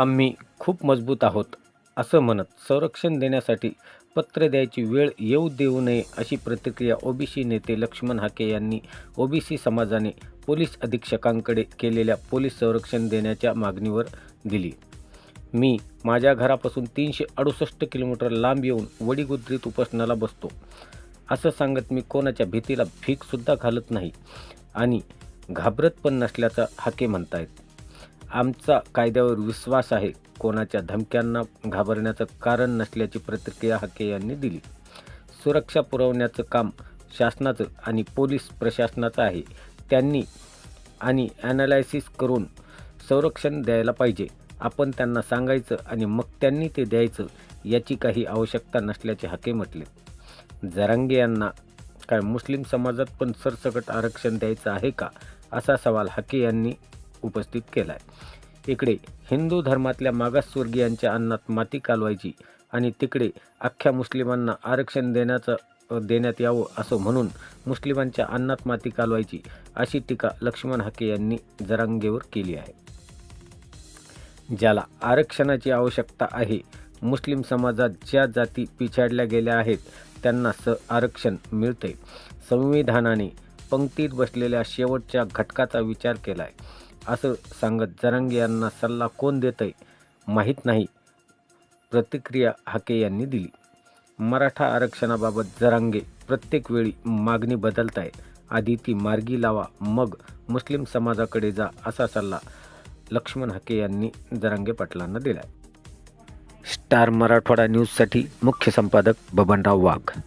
आम्ही खूप मजबूत आहोत असं म्हणत संरक्षण देण्यासाठी पत्र द्यायची वेळ येऊ देऊ नये अशी प्रतिक्रिया ओबीसी नेते लक्ष्मण हाके यांनी ओबीसी समाजाने पोलीस अधीक्षकांकडे केलेल्या पोलीस संरक्षण देण्याच्या मागणीवर दिली. मी माझ्या घरापासून तीनशे अडुसष्ट किलोमीटर लांब येऊन वडीगुद्रीत उपासनाला बसतो. असं सांगत मी कोणाच्या भीतीला भीकसुद्धा घालत नाही आणि घाबरत पण नसल्याचं हाके म्हणतायत. आमचा कायद्यावर विश्वास आहे. कोणाच्या धमक्यांना घाबरण्याचं कारण नसल्याची प्रतिक्रिया हाके यांनी दिली. सुरक्षा पुरवण्याचं काम शासनाचं आणि पोलीस प्रशासनाचं आहे. त्यांनी आणि ॲनालायसिस करून संरक्षण द्यायला पाहिजे. आपण त्यांना सांगायचं आणि मग त्यांनी ते द्यायचं याची काही आवश्यकता नसल्याचे हाके म्हटले. जरांगे यांना काय मुस्लिम समाजात पण सरसकट आरक्षण द्यायचं आहे का? असा सवाल हाके यांनी उपस्थित केला आहे इकडे हिंदू धर्मातल्या मागासवर्गीयांच्या अन्नात माती कालवायची आणि तिकडे अख्ख्या मुस्लिमांना आरक्षण देण्याचं देण्यात यावं असं म्हणून मुस्लिमांच्या अन्नात माती कालवायची अशी टीका लक्ष्मण हाके यांनी जरांगेवर केली आहे. ज्याला आरक्षणाची आवश्यकता आहे मुस्लिम समाजात ज्या जाती पिछाडल्या गेल्या आहेत त्यांना स आरक्षण मिळते संविधानाने पंक्तीत बसलेल्या शेवटच्या घटकाचा विचार केला आहे असं सांगत जरांगे यांना सल्ला कोण देतंय माहीत नाही. प्रतिक्रिया हाके यांनी दिली. मराठा आरक्षणाबाबत जरांगे प्रत्येक वेळी मागणी बदलत आहे आधी ती मार्गी लावा मग मुस्लिम समाजाकडे जा असा सल्ला लक्ष्मण हाके यांनी जरांगे पाटलांना दिला स्टार मराठवाडा न्यूजसाठी मुख्य संपादक बबनराव वाघ.